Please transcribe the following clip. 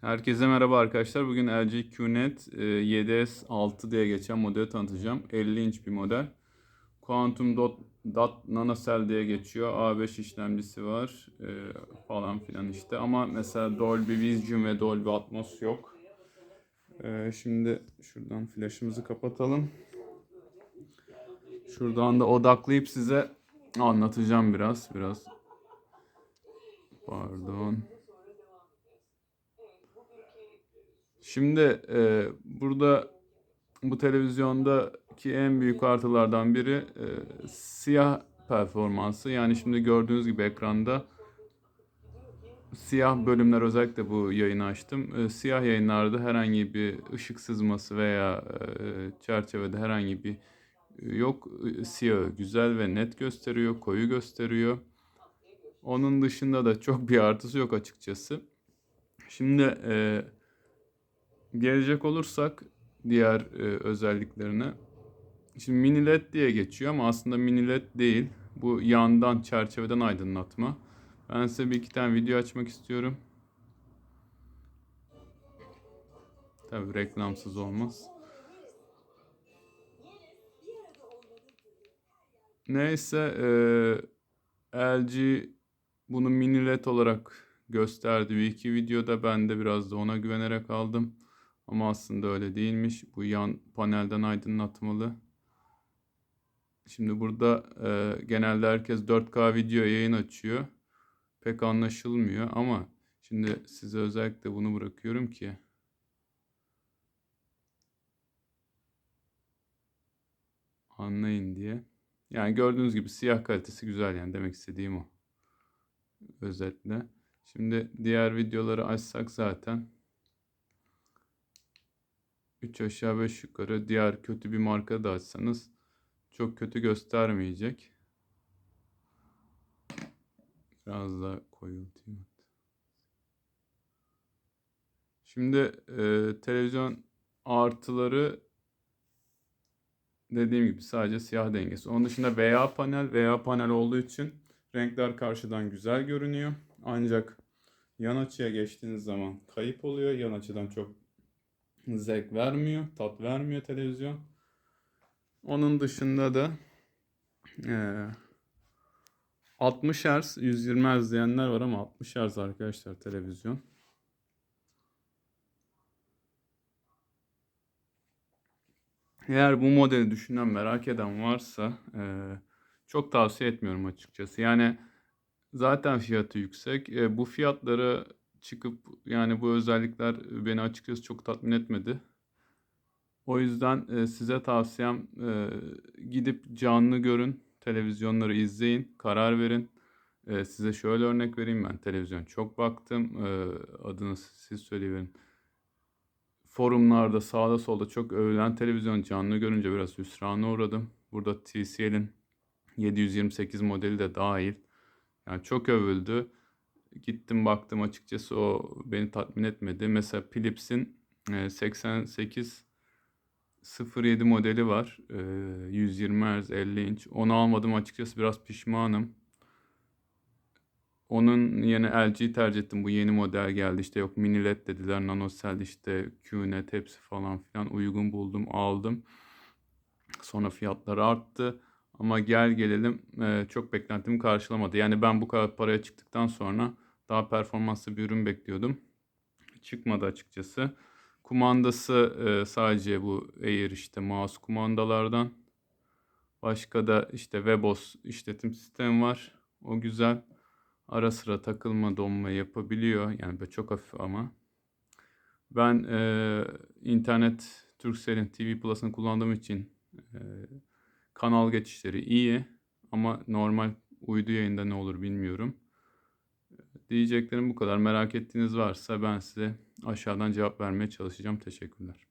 Herkese merhaba arkadaşlar. Bugün LG QNET e, 7S6 diye geçen modeli tanıtacağım. 50 inç bir model. Quantum Dot, Dot Nanocell diye geçiyor. A5 işlemcisi var e, falan filan işte. Ama mesela Dolby Vision ve Dolby Atmos yok. E, şimdi şuradan flaşımızı kapatalım. Şuradan da odaklayıp size anlatacağım biraz. Biraz Pardon. Şimdi e, burada bu televizyondaki en büyük artılardan biri e, siyah performansı. Yani şimdi gördüğünüz gibi ekranda siyah bölümler özellikle bu yayını açtım. E, siyah yayınlarda herhangi bir ışık sızması veya e, çerçevede herhangi bir yok. Siyah güzel ve net gösteriyor, koyu gösteriyor. Onun dışında da çok bir artısı yok açıkçası. Şimdi e, gelecek olursak diğer e, özelliklerine. Şimdi mini led diye geçiyor ama aslında mini led değil. Bu yandan çerçeveden aydınlatma. Ben size bir iki tane video açmak istiyorum. Tabi reklamsız olmaz. Neyse e, LG bunu mini led olarak gösterdi bir iki videoda. Ben de biraz da ona güvenerek aldım. Ama aslında öyle değilmiş. Bu yan panelden aydınlatmalı. Şimdi burada e, genelde herkes 4K video yayın açıyor. Pek anlaşılmıyor ama şimdi size özellikle bunu bırakıyorum ki anlayın diye. Yani gördüğünüz gibi siyah kalitesi güzel yani demek istediğim o. Özetle. Şimdi diğer videoları açsak zaten 3 aşağı 5 yukarı diğer kötü bir marka da açsanız çok kötü göstermeyecek. Biraz daha koyultayım. Şimdi e, televizyon artıları dediğim gibi sadece siyah dengesi. Onun dışında VA panel, VA panel olduğu için renkler karşıdan güzel görünüyor. Ancak yan açıya geçtiğiniz zaman kayıp oluyor. Yan açıdan çok zevk vermiyor, tat vermiyor televizyon. Onun dışında da e, 60 Hz, 120 Hz diyenler var ama 60 Hz arkadaşlar televizyon. Eğer bu modeli düşünen, merak eden varsa e, çok tavsiye etmiyorum açıkçası. Yani zaten fiyatı yüksek. E, bu fiyatları çıkıp yani bu özellikler beni açıkçası çok tatmin etmedi. O yüzden e, size tavsiyem e, gidip canlı görün, televizyonları izleyin, karar verin. E, size şöyle örnek vereyim ben televizyon çok baktım. E, adını siz söyleyin. Forumlarda sağda solda çok övülen televizyon canlı görünce biraz hüsrana uğradım. Burada TCL'in 728 modeli de dahil. Yani çok övüldü. Gittim baktım açıkçası o beni tatmin etmedi. Mesela Philips'in 88 07 modeli var. 120 Hz 50 inç. Onu almadım açıkçası biraz pişmanım. Onun yerine LG tercih ettim. Bu yeni model geldi. İşte yok mini LED dediler. NanoCell işte QNET hepsi falan filan uygun buldum aldım. Sonra fiyatları arttı. Ama gel gelelim çok beklentimi karşılamadı. Yani ben bu kadar paraya çıktıktan sonra daha performanslı bir ürün bekliyordum. Çıkmadı açıkçası. Kumandası sadece bu Air işte mouse kumandalardan. Başka da işte WebOS işletim sistemi var. O güzel. Ara sıra takılma donma yapabiliyor. Yani böyle çok hafif ama. Ben e, internet Turkcell'in TV Plus'ını kullandığım için e, kanal geçişleri iyi. Ama normal uydu yayında ne olur bilmiyorum. Diyeceklerim bu kadar. Merak ettiğiniz varsa ben size aşağıdan cevap vermeye çalışacağım. Teşekkürler.